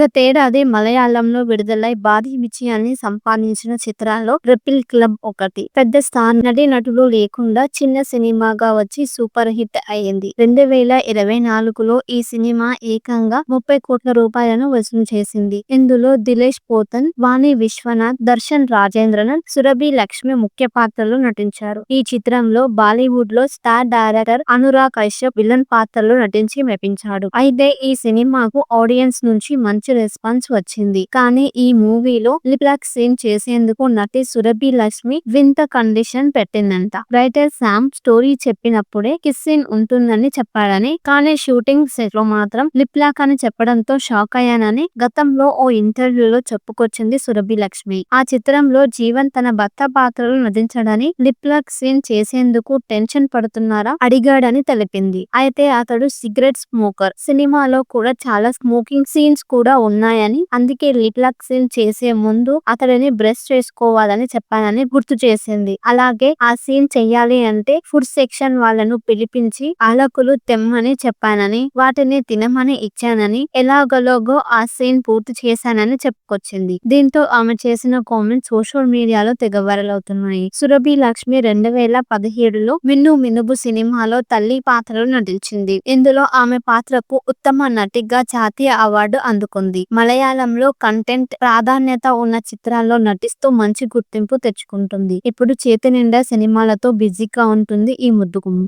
గతేడాది మలయాళంలో విడుదలై భారీ విజయాన్ని సంపాదించిన చిత్రాల్లో రిపిల్ క్లబ్ ఒకటి. పెద్ద స్థానె నటులు లేకుండా చిన్న సినిమాగా వచ్చి సూపర్ హిట్ అయింది రెండు వేల ఇరవై నాలుగులో ఈ సినిమా ఏకంగా ముప్పై కోట్ల రూపాయలను వసూలు చేసింది. ఇందులో దిలేష్ పోతన్, వాణి విశ్వనాథ్, దర్శన్ రాజేంద్రన్, సురభి లక్ష్మి ముఖ్య పాత్రలో నటించారు. ఈ చిత్రంలో బాలీవుడ్లో star director Anurag Kashyap villain పాత్రలో నటించి మెప్పించాడు. అయితే ఈ సినిమాకు ఆడియన్స్ నుంచి మంచి రెస్పాన్స్ వచ్చింది. కానీ ఈ మూవీలో లిప్ లాక్ సీన్ చేసేందుకు నటి సురభి లక్ష్మి వింత కండిషన్ పెట్టిందంట. రైటర్ శామ్ స్టోరీ చెప్పినప్పుడే కిస్ సీన్ ఉంటుందని చెప్పాడని కానీ షూటింగ్ సెట్లో మాత్రం లిప్ లాక్ అని చెప్పడంతో షాక్ అయ్యానని గతంలో ఓ ఇంటర్వ్యూలో చెప్పుకొచ్చింది సురభి లక్ష్మి. ఆ చిత్రంలో జీవన్ తన భర్త పాత్రలో నటించడని లిప్లాక్ సీన్ చేసేందుకు టెన్షన్ పడుతున్నారా అడిగాడని తెలిపింది. అయితే అతడు సిగరెట్ స్మోకర్. సినిమాలో కూడా చాలా స్మోకింగ్ సీన్స్ కూడా ఉన్నాయని అందుకే లిప్ చేసే ముందు అతడిని బ్రష్ చేసుకోవాలని చెప్పానని గుర్తు చేసింది. అలాగే ఆ సీన్ చెయ్యాలి అంటే ఫుడ్ సెక్షన్ వాళ్ళను పిలిపించి అలకులు తెమ్మని చెప్పానని వాటిని తినమని ఇచ్చానని ఎలాగలోగో ఆ సీన్ పూర్తి చేశానని చెప్పుకొచ్చింది. దీంతో ఆమె చేసిన కామెంట్స్ సోషల్ మీడియాలో తెగ వైరల్ అవుతున్నాయి. సురభి లక్ష్మి రెండు వేల పదిహేడులో మిన్ను మినుబు సినిమాలో తల్లి పాత్రలో నటించింది. ఇందులో ఆమె పాత్రకు ఉత్తమ నటిగా జాతీయ అవార్డు అందుకుంది. మలయాళంలో కంటెంట్ ప్రాధాన్యత ఉన్న చిత్రాల్లో నటిస్తూ మంచి గుర్తింపు తెచ్చుకుంటుంది. ఇప్పుడు చేతి నిండా సినిమాలతో బిజీగా ఉంటుంది ఈ ముద్దుగుమ్మ.